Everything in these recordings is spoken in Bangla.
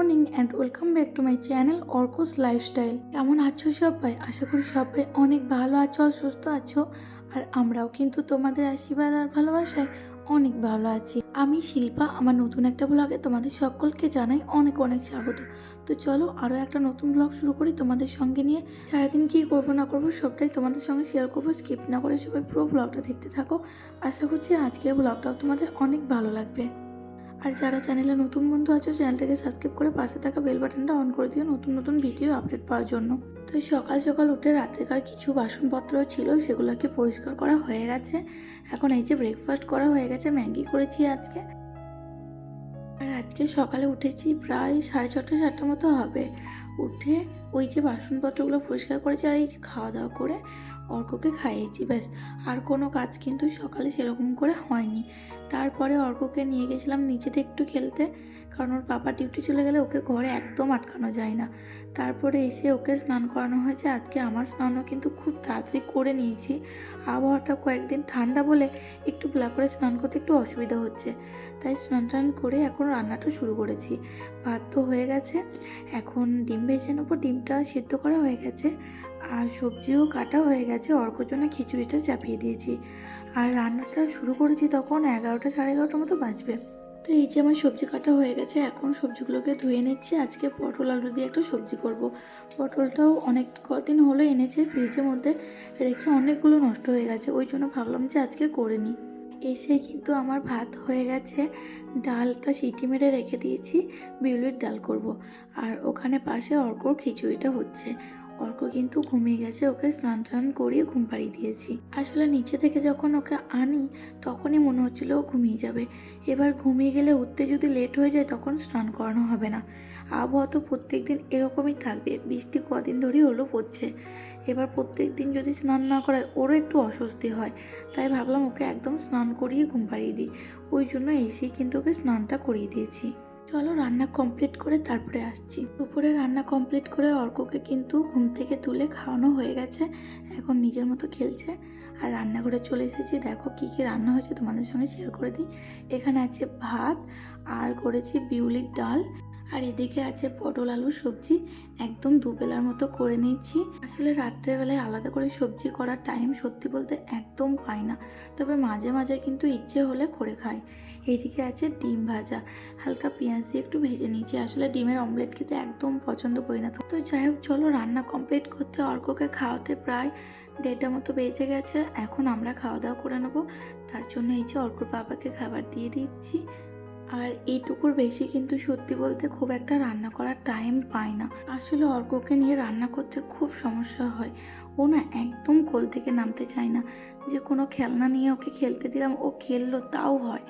And welcome back to my channel Arko's lifestyle কেমন আছো সবাই? আশা করি সবাই অনেক ভালো আছো আর সুস্থ আছো, আর আমরাও কিন্তু তোমাদের আশীর্বাদ আর ভালোবাসায় অনেক ভালো আছি। আমি শিল্পা, আমার নতুন একটা ব্লগে তোমাদের সকলকে জানাই অনেক অনেক স্বাগত। তো চলো আরও একটা নতুন ব্লগ শুরু করি তোমাদের সঙ্গে নিয়ে। সারাদিন কী করব না করব সবটাই তোমাদের সঙ্গে শেয়ার করব। স্কিপ না করে সবাই পুরো ব্লগটা দেখতে থাকো। আশা করছি আজকের ব্লগটাও তোমাদের অনেক ভালো লাগবে। আর যারা চ্যানেলে নতুন বন্ধু আছো, চ্যানেলটাকে সাবস্ক্রাইব করে পাশে থাকা বেল বাটনটা অন করে দিও নতুন নতুন ভিডিও আপডেট পাওয়ার জন্য। তো সকাল সকাল উঠে রাত্রেকার কিছু বাসনপত্র ছিল, সেগুলোকে পরিষ্কার করা হয়ে গেছে। এখন এই যে ব্রেকফাস্ট করা হয়ে গেছে, ম্যাগি করেছি আজকে। আর আজকে সকালে উঠেছি প্রায় সাড়ে ছটা, সাতটা মতো হবে। উঠে ওই যে বাসনপত্রগুলো পরিষ্কার করেছি আর এই যে খাওয়া দাওয়া করে অর্ককে খাইয়েছি, ব্যাস। আর কোনো কাজ কিন্তু সকালে সেরকম করে হয়নি। তারপরে অর্ককে নিয়ে গেছিলাম নিচেতে একটু খেলতে। কারণ ওর পাপা ডিউটি চলে গেলে ওকে ঘরে একদম আটকানো যায় না। তারপরে এসে ওকে স্নান করানো হয়েছে। আজকে আমার স্নানও কিন্তু খুব তাড়াতাড়ি করে নিয়েছি। আবহাওয়াটা কয়েকদিন ঠান্ডা বলে একটু বেলা করে স্নান করতে একটু অসুবিধা হচ্ছে। তাই স্নান টান করে এখন রান্নাটা শুরু করেছি। ভাত তো হয়ে গেছে। এখন ডিম ভেজে নেব। ডিমটা সিদ্ধ করা হয়ে গেছে। আর সবজিও কাটা হয়ে গেছে। অর্কর জন্য খিচুড়িটা চাপিয়ে দিয়েছি। আর রান্নাটা শুরু করেছি তখন এগারোটা সাড়ে এগারোটার মতো বাজবে। তো এই যে আমার সবজি কাটা হয়ে গেছে, এখন সবজিগুলোকে ধুয়ে নিচ্ছি আজকে পটল আলু দিয়ে একটা সবজি করব। পটলটাও অনেক কদিন হলো এনেছে, ফ্রিজের মধ্যে রেখে অনেকগুলো নষ্ট হয়ে গেছে, ওই জন্য ভাবলাম যে আজকে করে নিই এসে কিন্তু আমার ভাত হয়ে গেছে, ডালটা সিটি মেরে রেখে দিয়েছি, বিউলির ডাল করব। আর ওখানে পাশে অর্কর খিচুড়িটা হচ্ছে অর্ক কিন্তু ঘুমিয়ে গেছে, ওকে স্নান টান করিয়ে ঘুম পাড়িয়ে দিয়েছি। আসলে নিচে থেকে যখন ওকে আনি, তখনই মনে হচ্ছিল ও ঘুমিয়ে যাবে। এবার ঘুমিয়ে গেলে উঠতে যদি লেট হয়ে যায়, তখন স্নান করানো হবে না। আবহাওয়া তো প্রত্যেক দিন এরকমই থাকবে, বৃষ্টি কদিন ধরেই হলো পড়ছে। এবার প্রত্যেক দিন যদি স্নান না করায়, ওরও একটু অস্বস্তি হয়। তাই ভাবলাম ওকে একদম স্নান করিয়ে ঘুম পাড়িয়ে দিই। ওই জন্য এসেই কিন্তু ওকে স্নানটা করিয়ে দিয়েছি। চলো রান্না কমপ্লিট করে তারপরে আসছি। দুপুরে রান্না কমপ্লিট করে অর্ককে কিন্তু ঘুম থেকে তুলে খাওয়ানো হয়ে গেছে। এখন নিজের মতো খেলছে। আর রান্নাঘরে চলে এসেছি। দেখো কি কি রান্না হয়েছে তোমাদের সঙ্গে শেয়ার করে দিই। এখানে আছে ভাত, আর করেছি বিউলির ডাল। আর এদিকে আছে পটল, আলু, সবজি। একদম দুবেলার মতো করে নিচ্ছি। আসলে রাত্রেবেলায় আলাদা করে সবজি করার টাইম সত্যি বলতে একদম পাই না। তবে মাঝে মাঝে কিন্তু ইচ্ছে হলে করে খাই। এইদিকে আছে ডিম ভাজা। হালকা পেঁয়াজ দিয়ে একটু ভেজে নিয়েছি আসলে ডিমের অমলেট খেতে একদম পছন্দ করি না তো। যাই হোক, চলো রান্না কমপ্লিট করতে অর্ককে খাওয়াতে প্রায় দেড়টা মতো বেজে গেছে। এখন আমরা খাওয়া দাওয়া করে নেব। তার জন্য এই যে অর্কর বাবাকে খাবার দিয়ে দিচ্ছি। আর এইটুকুর বেশি কিন্তু সত্যি বলতে খুব একটা রান্না করার টাইম পায় না। আসলে অর্ককে নিয়ে রান্না করতে খুব সমস্যা হয়। ও না একদম কোল থেকে নামতে চায় না। যে কোনো খেলনা নিয়ে ওকে খেলতে দিলাম, ও খেললো, তাও হয়।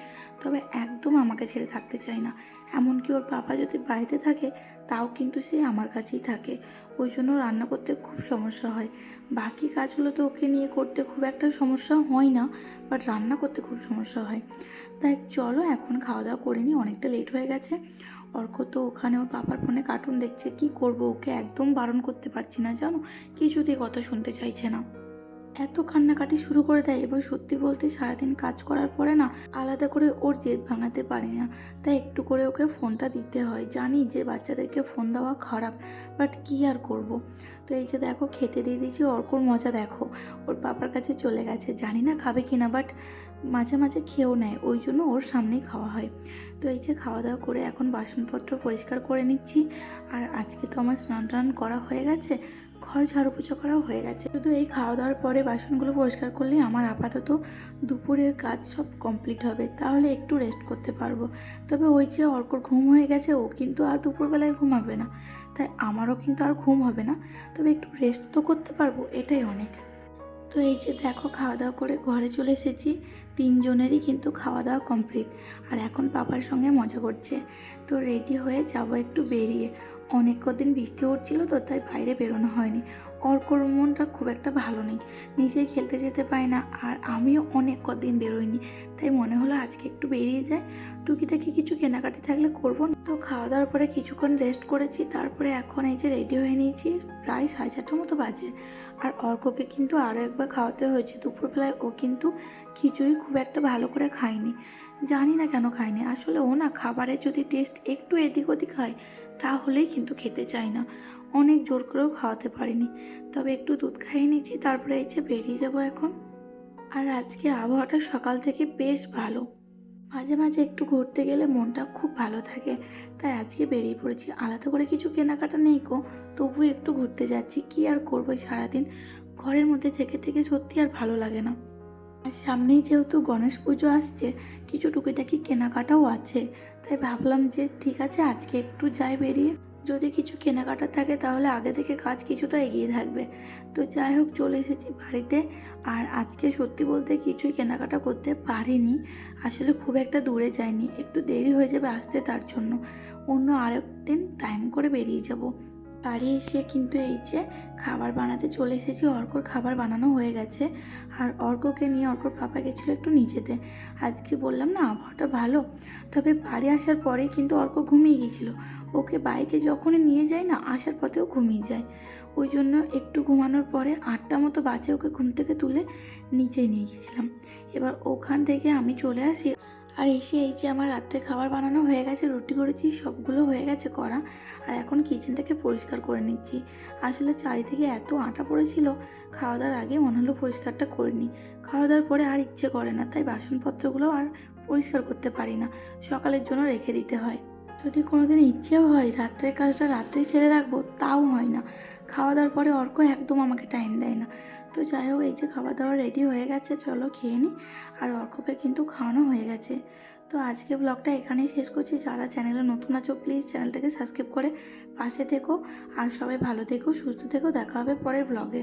তবে একদম আমাকে ছেড়ে থাকতে চায় না। এমনকি ওর বাবা যদি বাড়িতে থাকে, তাও কিন্তু সে আমার কাছেই থাকে। ওই জন্য রান্না করতে খুব সমস্যা হয়। বাকি কাজগুলো তো ওকে নিয়ে করতে খুব একটা সমস্যা হয় না বাট রান্না করতে খুব সমস্যা হয়। তাই চলো এখন খাওয়া দাওয়া করে নিই, অনেকটা লেট হয়ে গেছে। অর্ক তো ওখানে ওর পাপার ফোনে কার্টুন দেখছে, কি করব ওকে একদম বারণ করতে পারছি না, জানো? কিছুতেই কথা শুনতে চাইছে না। এত কান্নাকাটি শুরু করে দেয় এবং সত্যি বলতে সারাদিন কাজ করার পরে না আলাদা করে ওর জেদ ভাঙাতে পারি না। তাই একটু করে ওকে ফোনটা দিতে হয়। জানি যে বাচ্চাদেরকে ফোন দেওয়া খারাপ, বাট কী আর করব। তো এই যে দেখো, খেতে দিয়ে দিয়েছি অর্কর মজা দেখো। ওর পাপার কাছে চলে গেছে। জানি না খাবে কি না বাট মাঝে মাঝে খেয়েও নেয়। ওই জন্য ওর সামনেই খাওয়া হয়। তো এই যে খাওয়া দাওয়া করে এখন বাসনপত্র পরিষ্কার করে নিচ্ছি। আর আজকে তো আমার স্নান টান করা হয়ে গেছে। ঘর ঝাড়ু পুজো করাও হয়ে গেছে। শুধু এই খাওয়া দাওয়ার পরে বাসনগুলো পরিষ্কার করলে আমার আপাতত দুপুরের কাজ সব কমপ্লিট হবে। তাহলে একটু রেস্ট করতে পারব। তবে ওই যে অর্কর ঘুম হয়ে গেছে, ও কিন্তু আর দুপুরবেলায় ঘুমাবে না। তাই আমারও কিন্তু আর ঘুম হবে না। তবে একটু রেস্ট তো করতে পারব, এটাই অনেক। তো এই যে দেখো খাওয়া দাওয়া করে ঘরে চলে এসেছি। তিনজনেরই কিন্তু খাওয়া দাওয়া কমপ্লিট। আর এখন পাপার সঙ্গে মজা করছে। তো রেডি হয়ে যাব একটু বেরিয়ে। অনেক কদিন বৃষ্টি হচ্ছিল তো, তাই বাইরে বেরোনো হয়নি। অর্কর মনটা খুব একটা ভালো নেই। নিজেই খেলতে যেতে পায় না, আর আমিও অনেক কদিন বেরোইনি। তাই মনে হলো আজকে একটু বেরিয়ে যায় টুকিটাকি কিছু কেনাকাটি থাকলে করব তো খাওয়া দাওয়ার পরে কিছুক্ষণ রেস্ট করেছি, তারপরে এখন এই যে রেডি হয়ে নিয়েছি, প্রায় সাড়ে চারটার মতো বাজে। আর অর্ককে কিন্তু আরও একবার খাওয়াতে হয়েছে। দুপুরবেলায় ও কিন্তু খিচুড়ি খুব একটা ভালো করে খায়নি। জানি না কেন খায়নি। আসলে ও না খাবারের যদি টেস্ট একটু এদিক ওদিক হয়, তাহলেই কিন্তু খেতে চায় না। অনেক জোর করেও খাওয়াতে পারিনি। তবে একটু দুধ খাইয়ে নিচ্ছি, তারপরে এই যে বেরিয়ে যাব এখন। আর আজকে আবহাওয়াটা সকাল থেকে বেশ ভালো। মাঝে মাঝে একটু ঘুরতে গেলে মনটা খুব ভালো থাকে। তাই আজকে বেরিয়ে পড়েছি। আলাদা করে কিছু কেনাকাটা নেই কো তবু একটু ঘুরতে যাচ্ছি। কি আর করব সারাদিন? ঘরের মধ্যে থেকে থেকে সত্যি আর ভালো লাগে না। আর সামনেই যেহেতু গণেশ পুজো আসছে, কিছু টুকিটাকি কেনাকাটাও আছে। তাই ভাবলাম যে ঠিক আছে, আজকে একটু যাই বেরিয়ে। যদি কিছু কেনাকাটা থাকে তাহলে আগে থেকে কাজ কিছুটা এগিয়ে থাকবে। তো যাই হোক, চলে এসেছি বাড়িতে। আর আজকে সত্যি বলতে কিছুই কেনাকাটা করতে পারিনি। আসলে খুব একটা দূরে যাইনি। একটু দেরি হয়ে যাবে আসতে তার জন্য। অন্য আরেক দিন টাইম করে বেরিয়ে যাব। বাড়ি এসে কিন্তু এই যে খাবার বানাতে চলে এসেছি। অর্কর খাবার বানানো হয়ে গেছে। আর অর্ককে নিয়ে অর্কর পাপা গেছিল একটু নিচেতে। আজকে বললাম, না, আবহাওয়াটা ভালো। তবে বাড়ি আসার পরে কিন্তু অর্ক ঘুমিয়ে গিয়েছিল। ওকে বাইকে যখনই নিয়ে যায় না, আসার পথেও ঘুমিয়ে যায়। ওই জন্য একটু ঘুমানোর পরে আটটা মতো বাজে ওকে ঘুম থেকে তুলে নিচে নিয়ে গেছিলাম। এবার ওখান থেকে আমি চলে আসি। আর এসে এই যে আমার রাত্রে খাবার বানানো হয়ে গেছে, রুটি করেছি, সবগুলো হয়ে গেছে করা আর এখন কিচেনটাকে পরিষ্কার করে নিচ্ছি। আসলে চারিদিকে এত আটা পড়েছিল খাওয়া দাওয়ার আগে মনে হলো পরিষ্কারটা করে নিই। খাওয়া দাওয়ার পরে আর ইচ্ছে করে না, তাই বাসনপত্রগুলো আর পরিষ্কার করতে পারি না। সকালের জন্য রেখে দিতে হয়। যদি কোনোদিন ইচ্ছেও হয় রাত্রের কাজটা রাত্রেই ছেড়ে রাখব, তাও হয় না। খাওয়া দাওয়ার পরে অর্ক একদম আমাকে টাইম দেয় না। তো যাই হোক, এই যে খাওয়া দাওয়া রেডি হয়ে গেছে, চলো খেয়ে নিই আর অর্ককে কিন্তু খাওয়ানো হয়ে গেছে। তো আজকে ব্লগটা এখানেই শেষ করছি। যারা চ্যানেলে নতুন আছো প্লিজ চ্যানেলটাকে সাবস্ক্রাইব করে পাশে থেকো। আর সবাই ভালো থেকো, সুস্থ থেকো। দেখা হবে পরের ব্লগে